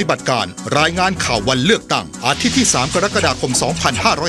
ฏิบัติการรายงานข่าววันเลือกตั้ง อาทิตย์ที่ 3 กรกฎาคม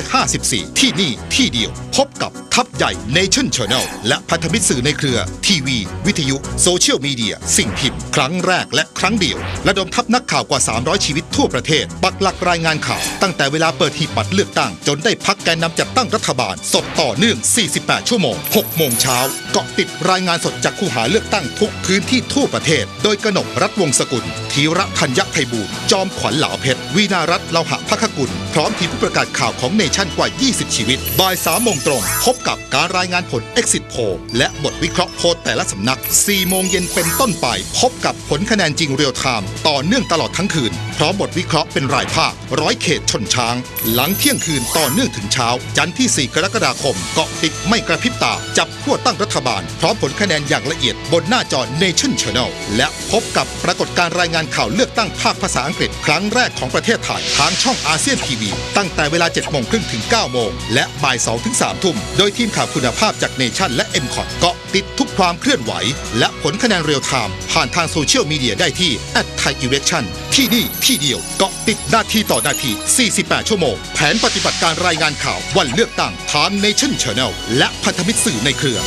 2554 ที่นี่ที่เดียว พบกับ ทัพใหญ่ Nation Channel และพันธมิตรสื่อในเครือ ทีวี วิทยุ โซเชียลมีเดีย สิ่งพิมพ์ ครั้งแรกและครั้งเดียว ระดมทัพนักข่าวกว่า 300 ชีวิตทั่วประเทศ ปักหลักรายงานข่าว ตั้งแต่เวลาเปิดหีบบัตรเลือกตั้ง จนได้พักแกนนำจัดตั้งรัฐบาล สดต่อเนื่อง 48 ชั่วโมง 6 โมงเช้าเกาะติดรายงานสดจากคูหาเลือกตั้งทุกพื้นที่ทั่วประเทศ โดยกนกรัฐวงศกุลธีระธัญไพบูลจอมขวัญเหลาเพชรวีนารัตน์เลาหะพักกุลพร้อมทีมผู้ประกาศข่าวของเนชั่นกว่า 20 ชีวิตบ่าย3โมงตรงพบกับการรายงานผล Exit Poll และบทวิเคราะห์โพลแต่ละสำนัก 4 โมงเย็นเป็นต้นไป พบกับผลคะแนนจริงเรียลไทม์ต่อเนื่องตลอดทั้งคืน พร้อมบทวิเคราะห์เป็นรายภาคร้อยเขตชนช้าง หลังเที่ยงคืนต่อเนื่องถึงเช้า จันทร์ที่ 4 กรกฎาคมเกาะติดไม่กระพริบตา จับขั้วตั้งรัฐบาล พร้อมผลคะแนนอย่างละเอียดบนหน้าจอ Nation Channel และพบกับปรากฏการรายงานข่าวเลือกตั้งภาคภาษาอังกฤษ ครั้งแรกของประเทศไทยทางช่องอาเซียนทีวีตั้งแต่เวลา7โมงครึ่งถึง9โมงและบ่าย2ถึง3ทุ่มโดยทีมข่าวคุณภาพจากเนชั่นและ m c o t เกาะติดทุกความเคลื่อนไหว และผลคะแนนเรียลไทม์ผ่านทางโซเชียลมีเดียได้ที่ @thai election ที่นี่ที่เดียวเกาะติดนาทีต่อนาที 48 ชั่วโมง แผนปฏิบัติการรายงานข่าววันเลือกตั้งทางเนชั่น Channel และพันธมิตรสื่อในเครือ